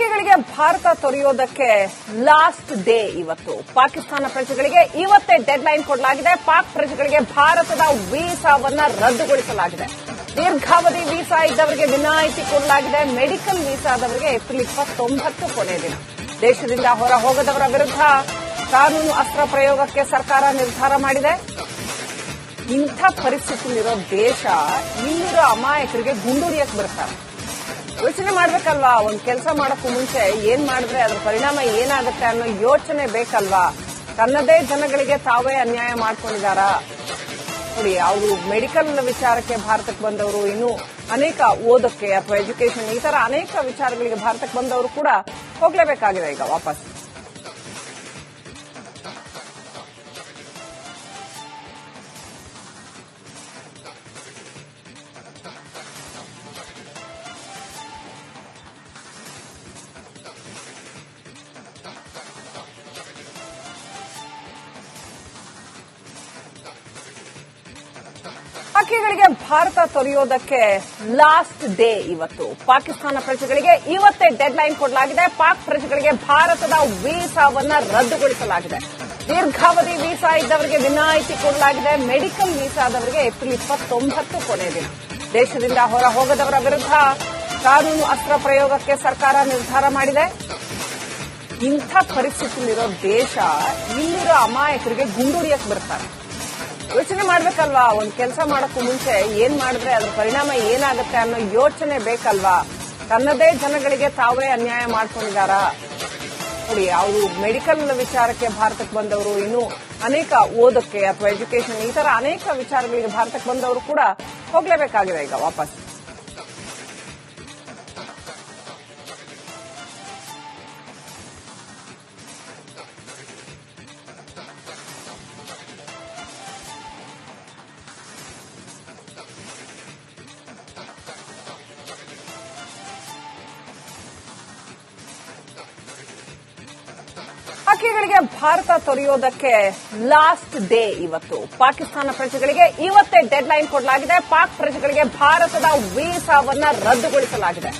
ಹಕ್ಕಿಗಳಿಗೆ ಭಾರತ ತೊರೆಯೋದಕ್ಕೆ last day ಇವತ್ತು. ಪಾಕಿಸ್ತಾನ ಪ್ರಜೆಗಳಿಗೆ ಇವತ್ತೇ ಡೆಡ್ ಲೈನ್ ಕೊಡಲಾಗಿದೆ. ಪಾಕ್ ಪ್ರಜೆಗಳಿಗೆ ಭಾರತದ ವೀಸಾವನ್ನ ರದ್ದುಗೊಳಿಸಲಾಗಿದೆ. ದೀರ್ಘಾವಧಿ ವೀಸಾ ಇದ್ದವರಿಗೆ ವಿನಾಯಿತಿ ಕೊಡಲಾಗಿದೆ. ಮೆಡಿಕಲ್ ವೀಸಾದವರಿಗೆ ಏಪ್ರಿಲ್ ಇಪ್ಪತ್ತೊಂಬತ್ತು ಕೊನೆಯ ದಿನ. ದೇಶದಿಂದ ಹೊರ ಹೋಗದವರ ವಿರುದ್ಧ ಕಾನೂನು ಅಸ್ತ್ರ ಪ್ರಯೋಗಕ್ಕೆ ಸರ್ಕಾರ ನಿರ್ಧಾರ ಮಾಡಿದೆ. ಇಂಥ ಪರಿಸ್ಥಿತಿಯಲ್ಲಿರೋ ದೇಶ, ಇಲ್ಲಿರೋ ಅಮಾಯಕರಿಗೆ ಗುಂಡೂರಿಯಕ್ಕೆ ಬರ್ತಾರೆ ಯೋಚನೆ ಮಾಡ್ಬೇಕಲ್ವಾ? ಒಂದ್ ಕೆಲಸ ಮಾಡಕ್ಕೂ ಮುಂಚೆ ಏನ್ ಮಾಡಿದ್ರೆ ಅದ್ರ ಪರಿಣಾಮ ಏನಾಗುತ್ತೆ ಅನ್ನೋ ಯೋಚನೆ ಬೇಕಲ್ವಾ? ತನ್ನದೇ ಜನಗಳಿಗೆ ತಾವೇ ಅನ್ಯಾಯ ಮಾಡ್ಕೊಂಡಿದಾರ? ನೋಡಿ, ಅವರು ಮೆಡಿಕಲ್ ವಿಚಾರಕ್ಕೆ ಭಾರತಕ್ಕೆ ಬಂದವರು ಇನ್ನು ಅನೇಕ ಓದಕ್ಕೆ ಅಥವಾ ಎಜುಕೇಶನ್ ಈ ತರ ಅನೇಕ ವಿಚಾರಗಳಿಗೆ ಭಾರತಕ್ಕೆ ಬಂದವರು ಕೂಡ ಹೋಗ್ಲೇಬೇಕಾಗಿದೆ ಈಗ ವಾಪಸ್. ಹಕ್ಕಿಗಳಿಗೆ ಭಾರತ ತೊರೆಯೋದಕ್ಕೆ ಲಾಸ್ಟ್ ಡೇ ಇವತ್ತು. ಪಾಕಿಸ್ತಾನ ಪ್ರಜೆಗಳಿಗೆ ಇವತ್ತೇ ಡೆಡ್ ಲೈನ್ ಕೊಡಲಾಗಿದೆ. ಪಾಕ್ ಪ್ರಜೆಗಳಿಗೆ ಭಾರತದ ವೀಸಾವನ್ನ ರದ್ದುಗೊಳಿಸಲಾಗಿದೆ. ದೀರ್ಘಾವಧಿ ವೀಸಾ ಇದ್ದವರಿಗೆ ವಿನಾಯಿತಿ ಕೊಡಲಾಗಿದೆ. ಮೆಡಿಕಲ್ ವೀಸಾದವರಿಗೆ ಏಪ್ರಿಲ್ ಇಪ್ಪತ್ತೊಂಬತ್ತು ಕೊನೆ ದಿನ. ದೇಶದಿಂದ ಹೊರ ಹೋಗದವರ ವಿರುದ್ಧ ಕಾನೂನು ಅಸ್ತ್ರ ಪ್ರಯೋಗಕ್ಕೆ ಸರ್ಕಾರ ನಿರ್ಧಾರ ಮಾಡಿದೆ. ಇಂಥ ಪರಿಸ್ಥಿತಿಯಲ್ಲಿರೋ ದೇಶ, ಇಲ್ಲಿರೋ ಅಮಾಯಕರಿಗೆ ಗುಂಡೂರಿಯಕ್ಕೆ ಬರ್ತಾರೆ. ಯೋಚನೆ ಮಾಡ್ಬೇಕಲ್ವಾ? ಒಂದ್ ಕೆಲಸ ಮಾಡಕ್ಕೂ ಮುಂಚೆ ಏನ್ ಮಾಡಿದ್ರೆ ಅದ್ರ ಪರಿಣಾಮ ಏನಾಗುತ್ತೆ ಅನ್ನೋ ಯೋಚನೆ ಬೇಕಲ್ವಾ? ತನ್ನದೇ ಜನಗಳಿಗೆ ತಾವೇ ಅನ್ಯಾಯ ಮಾಡ್ಕೊಂಡಿದಾರ? ನೋಡಿ, ಅವರು ಮೆಡಿಕಲ್ ವಿಚಾರಕ್ಕೆ ಭಾರತಕ್ಕೆ ಬಂದವರು ಇನ್ನು ಅನೇಕ ಓದಕ್ಕೆ ಅಥವಾ ಎಜುಕೇಶನ್ ಈ ತರ ಅನೇಕ ವಿಚಾರಗಳಿಗೆ ಭಾರತಕ್ಕೆ ಬಂದವರು ಕೂಡ ಹೋಗ್ಲೇಬೇಕಾಗಿದೆ ಈಗ ವಾಪಸ್. ಹಕ್ಕಿಗಳಿಗೆ ಭಾರತ ತೊರೆಯೋದಕ್ಕೆ ಲಾಸ್ಟ್ ಡೇ ಇವತ್ತು. ಪಾಕಿಸ್ತಾನ ಪ್ರಜೆಗಳಿಗೆ ಇವತ್ತೇ ಡೆಡ್ ಲೈನ್ ಕೊಡಲಾಗಿದೆ. ಪಾಕ್ ಪ್ರಜೆಗಳಿಗೆ ಭಾರತದ ವೀಸಾವನ್ನ ರದ್ದುಗೊಳಿಸಲಾಗಿದೆ.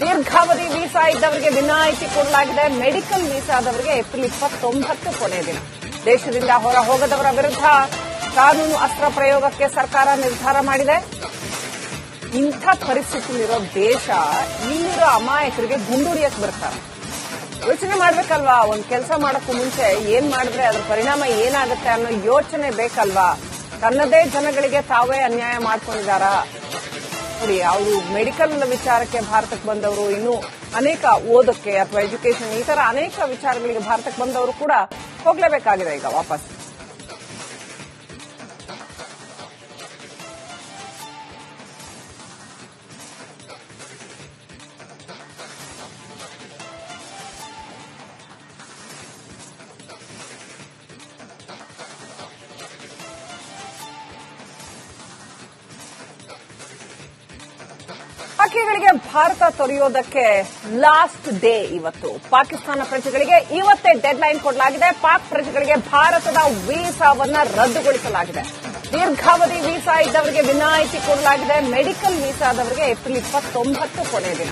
ದೀರ್ಘಾವಧಿ ವೀಸಾ ಇದ್ದವರಿಗೆ ವಿನಾಯಿತಿ ಕೊಡಲಾಗಿದೆ. ಮೆಡಿಕಲ್ ವೀಸಾದವರಿಗೆ ಏಪ್ರಿಲ್ ಇಪ್ಪತ್ತೊಂಬತ್ತು ಕೊನೆಯ ದಿನ. ದೇಶದಿಂದ ಹೊರ ಹೋಗದವರ ವಿರುದ್ಧ ಕಾನೂನು ಅಸ್ತ್ರ ಪ್ರಯೋಗಕ್ಕೆ ಸರ್ಕಾರ ನಿರ್ಧಾರ ಮಾಡಿದೆ. ಇಂಥ ಪರಿಸ್ಥಿತಿಯಲ್ಲಿರೋ ದೇಶ ಇಲ್ಲಿರೋ ಅಮಾಯಕರಿಗೆ ಗುಂಡುಡಿಯಕ್ಕೆ ಬರ್ತಾರೆ. ಯೋಚನೆ ಮಾಡ್ಬೇಕಲ್ವಾ? ಒಂದ್ ಕೆಲಸ ಮಾಡಕ್ಕೂ ಮುಂಚೆ ಏನ್ ಮಾಡಿದ್ರೆ ಅದ್ರ ಪರಿಣಾಮ ಏನಾಗುತ್ತೆ ಅನ್ನೋ ಯೋಚನೆ ಬೇಕಲ್ವಾ? ತನ್ನದೇ ಜನಗಳಿಗೆ ತಾವೇ ಅನ್ಯಾಯ ಮಾಡ್ಕೊಂಡಿದಾರ? ನೋಡಿ, ಅವರು ಮೆಡಿಕಲ್ ವಿಚಾರಕ್ಕೆ ಭಾರತಕ್ಕೆ ಬಂದವರು, ಇನ್ನು ಅನೇಕ ಓದಕ್ಕೆ ಅಥವಾ ಎಜುಕೇಶನ್ ಈ ತರ ಅನೇಕ ವಿಚಾರಗಳಿಗೆ ಭಾರತಕ್ಕೆ ಬಂದವರು ಕೂಡ ಹೋಗ್ಲೇಬೇಕಾಗಿದೆ ಈಗ ವಾಪಸ್. ಹಕ್ಕಿಗಳಿಗೆ ಭಾರತ ತೊರೆಯೋದಕ್ಕೆ ಲಾಸ್ಟ್ ಡೇ ಇವತ್ತು. ಪಾಕಿಸ್ತಾನ ಪ್ರಜೆಗಳಿಗೆ ಇವತ್ತೇ ಡೆಡ್ ಲೈನ್ ಕೊಡಲಾಗಿದೆ. ಪಾಕ್ ಪ್ರಜೆಗಳಿಗೆ ಭಾರತದ ವೀಸಾವನ್ನ ರದ್ದುಗೊಳಿಸಲಾಗಿದೆ. ದೀರ್ಘಾವಧಿ ವೀಸಾ ಇದ್ದವರಿಗೆ ವಿನಾಯಿತಿ ಕೊಡಲಾಗಿದೆ. ಮೆಡಿಕಲ್ ವೀಸಾದವರಿಗೆ ಏಪ್ರಿಲ್ ಇಪ್ಪತ್ತೊಂಬತ್ತು ಕೊನೆಯ ದಿನ.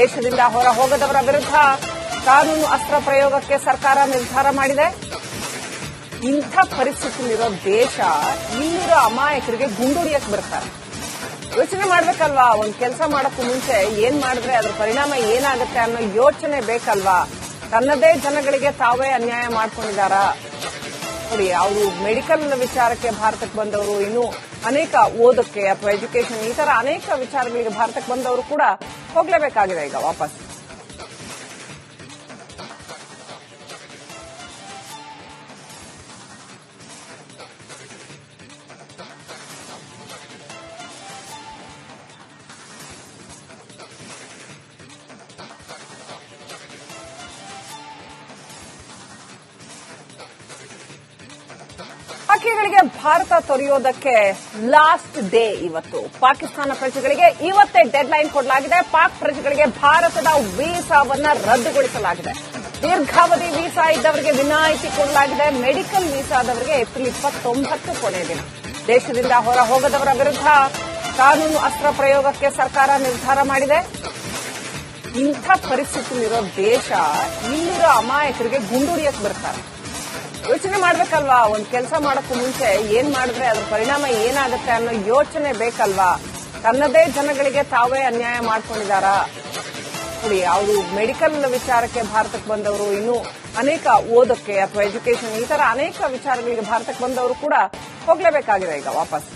ದೇಶದಿಂದ ಹೊರ ಹೋಗದವರ ವಿರುದ್ಧ ಕಾನೂನು ಅಸ್ತ್ರ ಪ್ರಯೋಗಕ್ಕೆ ಸರ್ಕಾರ ನಿರ್ಧಾರ ಮಾಡಿದೆ. ಇಂಥ ಪರಿಸ್ಥಿತಿಯಲ್ಲಿರೋ ದೇಶ ಇಲ್ಲಿರೋ ಅಮಾಯಕರಿಗೆ ಗುಂಡುಡಿಯಕ್ಕೆ ಬರ್ತಾರೆ ಯೋಚನೆ ಮಾಡ್ಬೇಕಲ್ವಾ? ಒಂದ್ ಕೆಲಸ ಮಾಡೋಕ್ಕೂ ಮುಂಚೆ ಏನ್ ಮಾಡಿದ್ರೆ ಅದ್ರ ಪರಿಣಾಮ ಏನಾಗುತ್ತೆ ಅನ್ನೋ ಯೋಚನೆ ಬೇಕಲ್ವಾ? ತನ್ನದೇ ಜನಗಳಿಗೆ ತಾವೇ ಅನ್ಯಾಯ ಮಾಡ್ಕೊಂಡಿದಾರ ನೋಡಿ, ಅವರು ಮೆಡಿಕಲ್ ವಿಚಾರಕ್ಕೆ ಭಾರತಕ್ಕೆ ಬಂದವರು, ಇನ್ನು ಅನೇಕ ಓದಕ್ಕೆ ಅಥವಾ ಎಜುಕೇಶನ್ ಈ ತರ ಅನೇಕ ವಿಚಾರಗಳಿಗೆ ಭಾರತಕ್ಕೆ ಬಂದವರು ಕೂಡ ಹೋಗ್ಲೇಬೇಕಾಗಿದೆ ಈಗ ವಾಪಸ್. ಹಕ್ಕಿಗಳಿಗೆ ಭಾರತ ತೊರೆಯೋದಕ್ಕೆ ಲಾಸ್ಟ್ ಡೇ ಇವತ್ತು. ಪಾಕಿಸ್ತಾನ ಪ್ರಜೆಗಳಿಗೆ ಇವತ್ತೇ ಡೆಡ್ ಲೈನ್ ಕೊಡಲಾಗಿದೆ. ಪಾಕ್ ಪ್ರಜೆಗಳಿಗೆ ಭಾರತದ ವೀಸಾವನ್ನ ರದ್ದುಗೊಳಿಸಲಾಗಿದೆ. ದೀರ್ಘಾವಧಿ ವೀಸಾ ಇದ್ದವರಿಗೆ ವಿನಾಯಿತಿ ಕೊಡಲಾಗಿದೆ. ಮೆಡಿಕಲ್ ವೀಸಾದವರಿಗೆ ಏಪ್ರಿಲ್ ಇಪ್ಪತ್ತೊಂಬತ್ತು ಕೊನೆಯ ದಿನ. ದೇಶದಿಂದ ಹೊರ ಹೋಗದವರ ವಿರುದ್ಧ ಕಾನೂನು ಅಸ್ತ್ರ ಪ್ರಯೋಗಕ್ಕೆ ಸರ್ಕಾರ ನಿರ್ಧಾರ ಮಾಡಿದೆ. ಇಂಥ ಪರಿಸ್ಥಿತಿಯಲ್ಲಿರೋ ದೇಶ ಇಲ್ಲಿರೋ ಅಮಾಯಕರಿಗೆ ಗುಂಡುಡಿಯಕ್ಕೆ ಬರ್ತಾರೆ. ಯೋಚನೆ ಮಾಡ್ಬೇಕಲ್ವಾ? ಒಂದ್ ಕೆಲಸ ಮಾಡಕ್ಕೂ ಮುಂಚೆ ಏನ್ ಮಾಡಿದ್ರೆ ಅದ್ರ ಪರಿಣಾಮ ಏನಾಗುತ್ತೆ ಅನ್ನೋ ಯೋಚನೆ ಬೇಕಲ್ವಾ? ತನ್ನದೇ ಜನಗಳಿಗೆ ತಾವೇ ಅನ್ಯಾಯ ಮಾಡ್ಕೊಂಡಿದಾರಾ? ನೋಡಿ, ಅವರು ಮೆಡಿಕಲ್ ವಿಚಾರಕ್ಕೆ ಭಾರತಕ್ಕೆ ಬಂದವರು ಇನ್ನು ಅನೇಕ ಓದಕ್ಕೆ ಅಥವಾ ಎಜುಕೇಶನ್ ಈ ತರ ಅನೇಕ ವಿಚಾರಗಳಿಗೆ ಭಾರತಕ್ಕೆ ಬಂದವರು ಕೂಡ ಹೋಗ್ಲೇಬೇಕಾಗಿದೆ ಈಗ ವಾಪಸ್.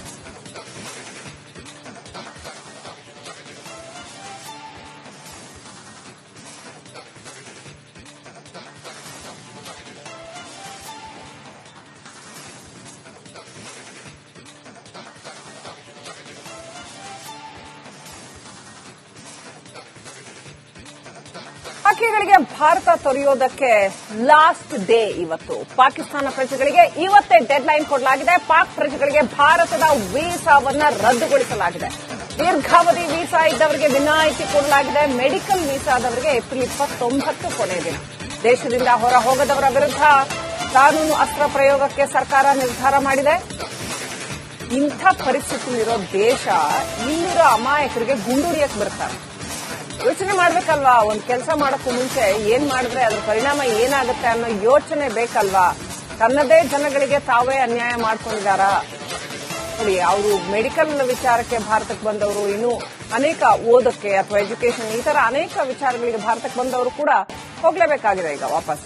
ಪಾಕಿಗಳಿಗೆ ಭಾರತ ತೊರೆಯೋದಕ್ಕೆ ಲಾಸ್ಟ್ ಡೇ ಇವತ್ತು. ಪಾಕಿಸ್ತಾನ ಪ್ರಜೆಗಳಿಗೆ ಇವತ್ತೇ ಡೆಡ್ ಲೈನ್ ಕೊಡಲಾಗಿದೆ. ಪಾಕ್ ಪ್ರಜೆಗಳಿಗೆ ಭಾರತದ ವೀಸಾವನ್ನ ರದ್ದುಗೊಳಿಸಲಾಗಿದೆ. ದೀರ್ಘಾವಧಿ ವೀಸಾ ಇದ್ದವರಿಗೆ ವಿನಾಯಿತಿ ಕೊಡಲಾಗಿದೆ. ಮೆಡಿಕಲ್ ವೀಸಾದವರಿಗೆ ಏಪ್ರಿಲ್ ಇಪ್ಪತ್ತೊಂಬತ್ತು ಕೊನೆಯ ದಿನ. ದೇಶದಿಂದ ಹೊರ ಹೋಗದವರ ವಿರುದ್ಧ ಕಾನೂನು ಅಸ್ತ್ರ ಪ್ರಯೋಗಕ್ಕೆ ಸರ್ಕಾರ ನಿರ್ಧಾರ ಮಾಡಿದೆ. ಇಂಥ ಪರಿಸ್ಥಿತಿಯಲ್ಲಿರೋ ದೇಶ ಇಲ್ಲಿರೋ ಅಮಾಯಕರಿಗೆ ಗುಂಡುರಿಯಕ್ಕೆ ಬರ್ತಾರೆ. ಯೋಚನೆ ಮಾಡ್ಬೇಕಲ್ವಾ? ಒಂದ್ ಕೆಲಸ ಮಾಡಕ್ಕೂ ಮುಂಚೆ ಏನ್ ಮಾಡಿದ್ರೆ ಅದ್ರ ಪರಿಣಾಮ ಏನಾಗುತ್ತೆ ಅನ್ನೋ ಯೋಚನೆ ಬೇಕಲ್ವಾ? ತನ್ನದೇ ಜನಗಳಿಗೆ ತಾವೇ ಅನ್ಯಾಯ ಮಾಡ್ಕೊಂಡಿದಾರ? ನೋಡಿ, ಅವರು ಮೆಡಿಕಲ್ ವಿಚಾರಕ್ಕೆ ಭಾರತಕ್ಕೆ ಬಂದವರು, ಇನ್ನು ಅನೇಕ ಓದಕ್ಕೆ ಅಥವಾ ಎಜುಕೇಶನ್ ಈ ತರ ಅನೇಕ ವಿಚಾರಗಳಿಗೆ ಭಾರತಕ್ಕೆ ಬಂದವರು ಕೂಡ ಹೋಗ್ಲೇಬೇಕಾಗಿದೆ ಈಗ ವಾಪಸ್.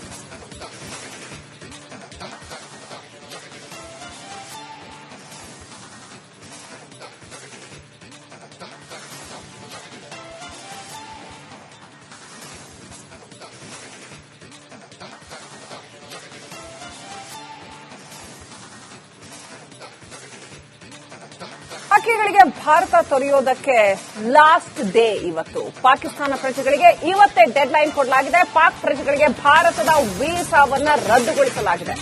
ಪಾಕಿಗಳಿಗೆ ಭಾರತ ತೊರೆಯೋದಕ್ಕೆ ಲಾಸ್ಟ್ ಡೇ ಇವತ್ತು. ಪಾಕಿಸ್ತಾನ ಪ್ರಜೆಗಳಿಗೆ ಇವತ್ತೇ ಡೆಡ್ ಲೈನ್ ಕೊಡಲಾಗಿದೆ. ಪಾಕ್ ಪ್ರಜೆಗಳಿಗೆ ಭಾರತದ ವೀಸಾವನ್ನ ರದ್ದುಗೊಳಿಸಲಾಗಿದೆ.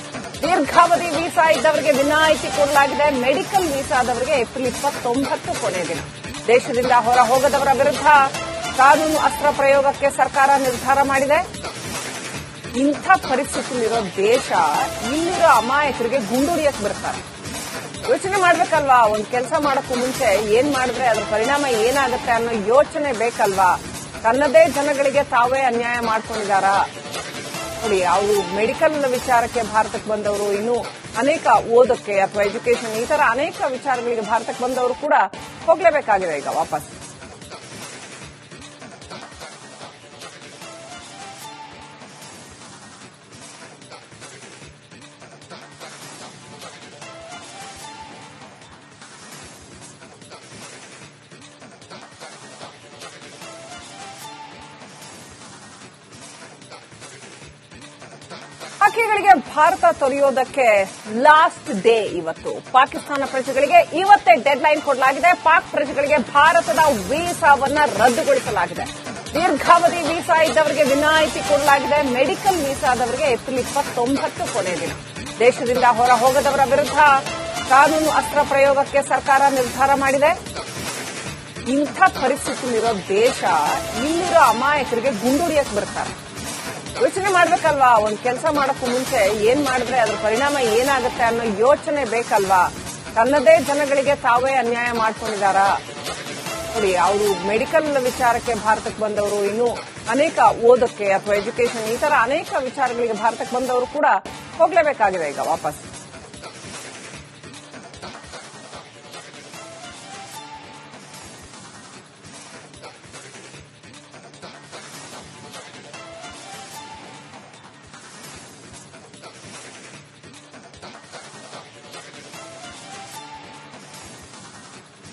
ದೀರ್ಘಾವಧಿ ವೀಸಾ ಇದ್ದವರಿಗೆ ವಿನಾಯಿತಿ ಕೊಡಲಾಗಿದೆ. ಮೆಡಿಕಲ್ ವೀಸಾದವರಿಗೆ ಏಪ್ರಿಲ್ ಇಪ್ಪತ್ತೊಂಬತ್ತು ಕೊನೆಯ ದಿನ. ದೇಶದಿಂದ ಹೊರ ಹೋಗದವರ ವಿರುದ್ಧ ಕಾನೂನು ಅಸ್ತ್ರ ಪ್ರಯೋಗಕ್ಕೆ ಸರ್ಕಾರ ನಿರ್ಧಾರ ಮಾಡಿದೆ. ಇಂಥ ಪರಿಸ್ಥಿತಿಯಲ್ಲಿರೋ ದೇಶ, ಇಲ್ಲಿರೋ ಅಮಾಯಕರಿಗೆ ಗುಂಡುಡಿಯಕ್ಕೆ ಬರ್ತಾರೆ. ಯೋಚನೆ ಮಾಡ್ಬೇಕಲ್ವಾ? ಒಂದ್ ಕೆಲಸ ಮಾಡಕ್ಕೂ ಮುಂಚೆ ಏನ್ ಮಾಡಿದ್ರೆ ಅದ್ರ ಪರಿಣಾಮ ಏನಾಗುತ್ತೆ ಅನ್ನೋ ಯೋಚನೆ ಬೇಕಲ್ವಾ? ತನ್ನದೇ ಜನಗಳಿಗೆ ತಾವೇ ಅನ್ಯಾಯ ಮಾಡ್ಕೊಂಡಿದಾರ? ನೋಡಿ, ಅವರು ಮೆಡಿಕಲ್ ವಿಚಾರಕ್ಕೆ ಭಾರತಕ್ಕೆ ಬಂದವರು, ಇನ್ನು ಅನೇಕ ಓದಕ್ಕೆ ಅಥವಾ ಎಜುಕೇಶನ್ ಈ ತರ ಅನೇಕ ವಿಚಾರಗಳಿಗೆ ಭಾರತಕ್ಕೆ ಬಂದವರು ಕೂಡ ಹೋಗ್ಲೇಬೇಕಾಗಿದೆ ಈಗ ವಾಪಸ್. ಪಾಕಿಗಳಿಗೆ ಭಾರತ ತೊರೆಯೋದಕ್ಕೆ ಲಾಸ್ಟ್ ಡೇ ಇವತ್ತು. ಪಾಕಿಸ್ತಾನ ಪ್ರಜೆಗಳಿಗೆ ಇವತ್ತೇ ಡೆಡ್ ಲೈನ್ ಕೊಡಲಾಗಿದೆ. ಪಾಕ್ ಪ್ರಜೆಗಳಿಗೆ ಭಾರತದ ವೀಸಾವನ್ನ ರದ್ದುಗೊಳಿಸಲಾಗಿದೆ. ದೀರ್ಘಾವಧಿ ವೀಸಾ ಇದ್ದವರಿಗೆ ವಿನಾಯಿತಿ ಕೊಡಲಾಗಿದೆ. ಮೆಡಿಕಲ್ ವೀಸಾದವರಿಗೆ ಏಪ್ರಿಲ್ ಇಪ್ಪತ್ತೊಂಬತ್ತು ಕೊನೆಯ ದಿನ. ದೇಶದಿಂದ ಹೊರ ಹೋಗದವರ ವಿರುದ್ಧ ಕಾನೂನು ಅಸ್ತ್ರ ಪ್ರಯೋಗಕ್ಕೆ ಸರ್ಕಾರ ನಿರ್ಧಾರ ಮಾಡಿದೆ. ಇಂಥ ಪರಿಸ್ಥಿತಿಲಿರೋ ದೇಶ, ಇಲ್ಲಿರೋ ಅಮಾಯಕರಿಗೆ ಗುಂಡುಡಿಯಕ್ಕೆ ಬರ್ತಾರೆ. ಯೋಚನೆ ಮಾಡ್ಬೇಕಲ್ವಾ? ಒಂದ್ ಕೆಲಸ ಮಾಡಕ್ಕೂ ಮುಂಚೆ ಏನ್ ಮಾಡಿದ್ರೆ ಅದ್ರ ಪರಿಣಾಮ ಏನಾಗುತ್ತೆ ಅನ್ನೋ ಯೋಚನೆ ಬೇಕಲ್ವಾ? ತನ್ನದೇ ಜನಗಳಿಗೆ ತಾವೇ ಅನ್ಯಾಯ ಮಾಡ್ಕೊಂಡಿದಾರಾ? ನೋಡಿ, ಅವರು ಮೆಡಿಕಲ್ ವಿಚಾರಕ್ಕೆ ಭಾರತಕ್ಕೆ ಬಂದವರು, ಇನ್ನು ಅನೇಕ ಓದಕ್ಕೆ ಅಥವಾ ಎಜುಕೇಶನ್ ಈ ತರ ಅನೇಕ ವಿಚಾರಗಳಿಗೆ ಭಾರತಕ್ಕೆ ಬಂದವರು ಕೂಡ ಹೋಗ್ಲೇಬೇಕಾಗಿದೆ ಈಗ ವಾಪಸ್.